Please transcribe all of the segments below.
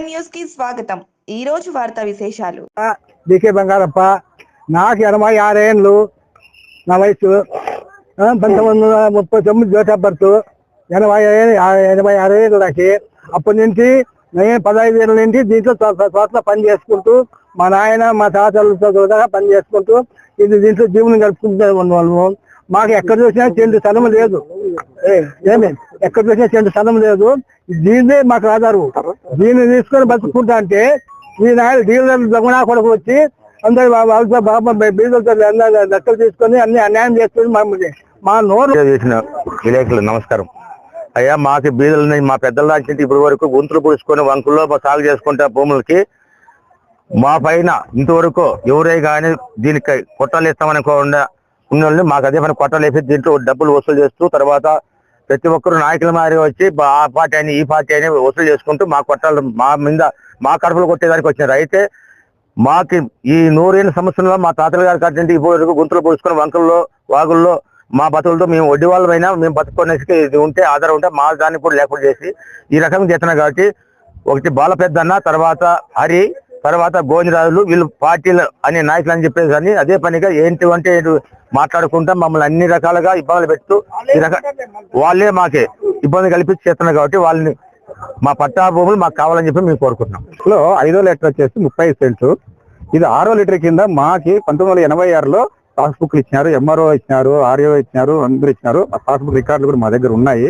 స్వాగతం. ఈ రోజు వార్తా విశేషాలు. డికే బంగారప్ప నాకు ఎనభై ఆరేళ్ళు నా వయసు పంతొమ్మిది వందల ముప్పై తొమ్మిది డేట్ ఆఫ్ బర్త్ ఎనభై ఎనభై ఆరేళ్ళు నాకు. అప్పటి నుంచి నేను పదహైదు ఏళ్ళ నుంచి దీంట్లో తోటలో పని చేసుకుంటూ మా నాయన మా తాతలతో కూడా పని చేసుకుంటూ ఇది దీంట్లో జీవనం గడుపుకుంటూ ఉన్నవాళ్ళము మాకు ఎక్కడ చూసినా చెండు స్థలం లేదు. ఏమే? ఎక్కడ చూసినా చెండు స్థలం లేదు. దీన్నే మాకు ఆధారం. దీన్ని తీసుకొని బతుకుంటా అంటే ఈ నాయుడు డీలర్ దొంగనా కొడుకు వచ్చి అందరు వాళ్ళతో బాబా బీదలతో లెక్కలు తీసుకొని అన్ని అన్యాయం చేసుకొని మమ్మల్ని మా నోరు చేసిన విలేకరులు నమస్కారం. అయ్యా మాకు బీదలని మా పెద్దల నుంచి ఇప్పటి వరకు గుంతులు పూసుకొని వంకుల్లో సాగు చేసుకుంటే భూములకి మా పైన ఇంతవరకు ఎవరే కానీ దీనికి కొట్టాలు ఇస్తామనుకోకుండా ఉన్న వాళ్ళని మాకు అదే పని కొట్టాలు వేసి దీంట్లో డబ్బులు వసూలు చేస్తూ తర్వాత ప్రతి ఒక్కరు నాయకుల మారి వచ్చి ఆ పార్టీ అని ఈ పార్టీ అని వసూలు చేసుకుంటూ మా కొట్టాలు మా మీద మా కడుపులు కొట్టేదానికి వచ్చినారు. అయితే మాకి ఈ నూరేళ్ళ సంవత్సరంలో మా తాతల గారి కట్టింటి ఇప్పుడు వరకు గుంతలు పొడుచుకొని వంకల్లో వాగుల్లో మా బతుకులతో మేము వడ్డీ వాళ్ళమైనా మేము బతుకునేసి ఇది ఉంటే ఆధారం ఉంటే మా దాన్ని కూడా లేకుండా చేసి ఈ రకంగా చేస్తున్నాం కాబట్టి ఒకటి బాల పెద్దన్న తర్వాత హరి తర్వాత భోజనరాజులు వీళ్ళు పార్టీలు అనే నాయకులు అని చెప్పేసి కానీ అదే పనిగా ఏంటి అంటే మాట్లాడుకుంటా మమ్మల్ని అన్ని రకాలుగా ఇబ్బందులు పెడుతూ ఈ రక వాళ్ళే మాకే ఇబ్బంది కల్పించి చేస్తున్నారు కాబట్టి వాళ్ళని మా పట్టా భూములు మాకు కావాలని చెప్పి మేము కోరుకుంటున్నాం. లో ఐదో లీటర్ వచ్చేసి ముప్పై సెంట్లు ఇది ఆరో లీటర్ కింద మాకి పంతొమ్మిది వందల ఎనభై ఆరులో పాస్బుక్ ఇచ్చినారు ఎంఆర్ఓ ఇచ్చినారు ఆర్ఓ ఇచ్చినారు అందరు ఇచ్చినారు. ఆ పాస్బుక్ రికార్డులు కూడా మా దగ్గర ఉన్నాయి.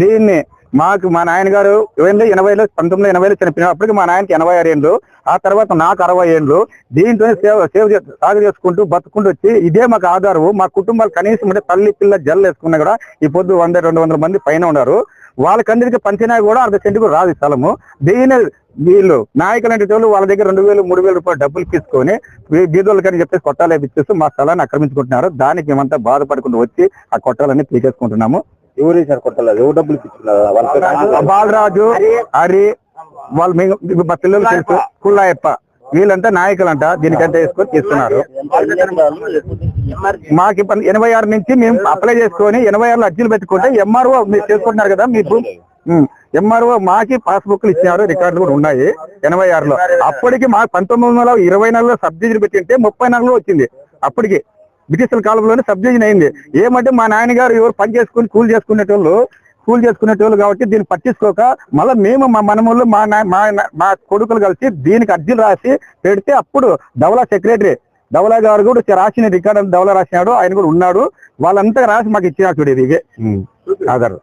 దీన్ని మాకు మా నాయన గారు ఎనభై ఎనభైలో పంతొమ్మిది ఎనభైలో చనిపోయినప్పటికి అప్పటికి మా నాయనకి ఎనభై ఆరు ఏళ్ళు ఆ తర్వాత నాకు అరవై ఏళ్ళు దీంట్లో సేవ సేవ సాగు చేసుకుంటూ బతుకుంటూ వచ్చి ఇదే మాకు ఆధారం మా కుటుంబాలు కనీసం అంటే తల్లి పిల్ల జల్లు వేసుకున్నా కూడా ఈ పొద్దు వంద రెండు వందల మంది పైన ఉన్నారు. వాళ్ళకందరికీ పంచినా కూడా అర్ధ సెంటుకు రాదు స్థలము. దీని వీళ్ళు నాయకులు అంటే వాళ్ళు వాళ్ళ దగ్గర రెండు వేలు మూడు వేల రూపాయలు డబ్బులు తీసుకొని బీదోళ్ళు కానీ చెప్పేసి కొట్టాలే వేపించేస్తూ మా స్థలాన్ని ఆక్రమించుకుంటున్నారు. దానికి మేమంతా బాధపడుకుంటూ వచ్చి ఆ కొట్టాలన్నీ తీసేసుకుంటున్నాము. ఎవరు సార్ కొట్టాలి ఎవరు డబ్బులు ఇప్పించుకున్నారు? బాలరాజు హరి వాళ్ళు మేము మా పిల్లలు తెలుసు. కుల్లాయప్ప. వీళ్ళంతా నాయకులంట. దీనికంటే వేసుకొని తీసుకున్నారు మాకు ఇప్పుడు ఎనభై ఆరు నుంచి మేము అప్లై చేసుకొని ఎనభై ఆరులో అర్జీలు పెట్టుకుంటే ఎంఆర్ఓ మీరు చేసుకుంటున్నారు కదా మీ ఉమ్, ఎంఆర్ఓ మాకి పాస్బుక్లు ఇచ్చినారు. రికార్డులు కూడా ఉన్నాయి. ఎనభై ఆరులో. అప్పటికి మాకు పంతొమ్మిది వందల ఇరవై నాలుగులో సబ్సిడీ పెట్టింటే ముప్పై నాలుగులో వచ్చింది. అప్పటికి బ్రిటిష్ కాలంలోనే సబ్సిడీ అయింది. ఏమంటే మా నాన్నగారు ఎవరు పని చేసుకుని కూలి చేసుకునేటోళ్ళు కూలి చేసుకునేటోళ్ళు కాబట్టి దీన్ని పట్టించుకోక మళ్ళీ మేము మా మనములు మా మా కొడుకులు కలిసి దీనికి అర్జీలు రాసి పెడితే అప్పుడు డవలా సెక్రటరీ ధవలా గారు కూడా రాసిన రికార్డు ధవలా రాసినాడు ఆయన కూడా ఉన్నాడు. వాళ్ళంతా రాసి మాకు ఇచ్చినారు చూడు ఇది ఆధార్.